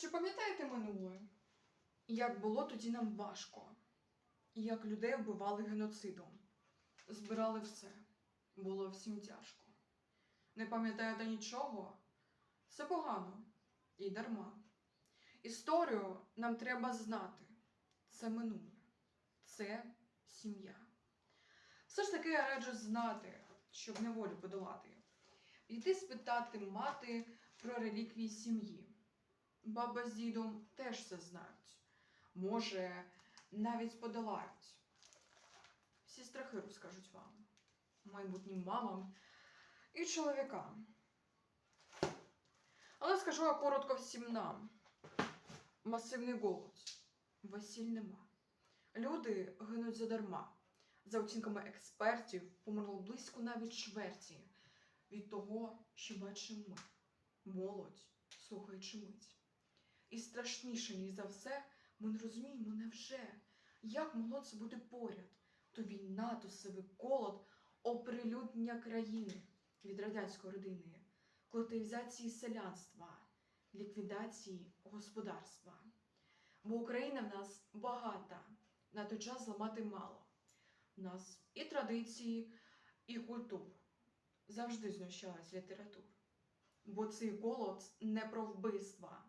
Чи пам'ятаєте минуле? Як було тоді нам важко, і як людей вбивали геноцидом, збирали все, було всім тяжко. Не пам'ятаєте нічого? Це погано і дарма. Історію нам треба знати. Це минуле, це сім'я. Все ж таки я раджу знати, щоб неволю подолати. Йти спитати мати про реліквії сім'ї. Баба з дідом теж все знають. Може, навіть подолають. Всі страхи розкажуть вам, майбутнім мамам і чоловікам. Але скажу я коротко всім нам. Масивний голод. Весіль нема. Люди гинуть задарма. За оцінками експертів, померло близько навіть чверті від того, що бачимо ми. Молодь, слухаючи мить. І страшніше, ніж за все, ми не розуміємо невже, як могло це бути поряд. То війна, то сивий голод, оприлюднення країни від радянської родини, колективізації селянства, ліквідації господарства. Бо Україна в нас багата, на той час зламати мало. У нас і традиції, і культур. Завжди знущалась література. Бо цей голод не про вбивства.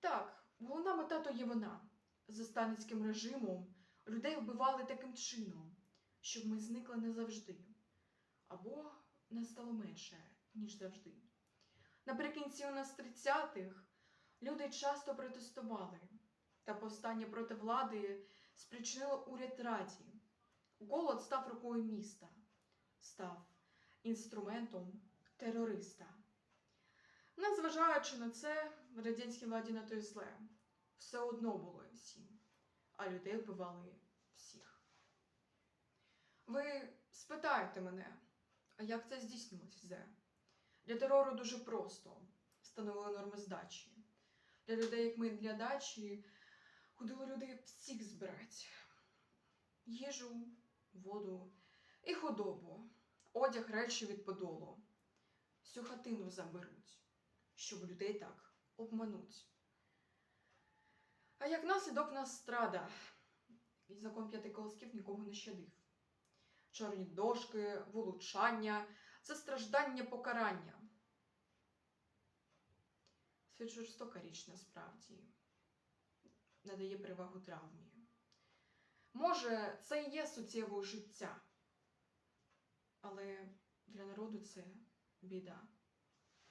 Так, головна мета то є вона. За сталінським режимом людей вбивали таким чином, щоб ми зникли назавжди. Або нас стало менше, ніж завжди. Наприкінці у нас 30-х люди часто протестували, та повстання проти влади спричинило уряд раді. Голод став рукою міста, став інструментом терориста. Незважаючи на це, в радянській владі на той зле все одно було всім, а людей вбивали всіх. Ви спитаєте мене, а як це здійснилось все? Для терору дуже просто встановили норми здачі. Для людей, як ми для дачі, ходили люди всіх збирати. Їжу, воду і худобу, одяг речі від подолу. Всю хатину заберуть, щоб людей так обмануть. А як наслідок нас страда, і закон п'яти колосків нікого не щадив. Чорні дошки, вилучання, це страждання покарання. Світ жорстока річ насправді надає перевагу травмі. Може, це і є суттєвою життя, але для народу це біда.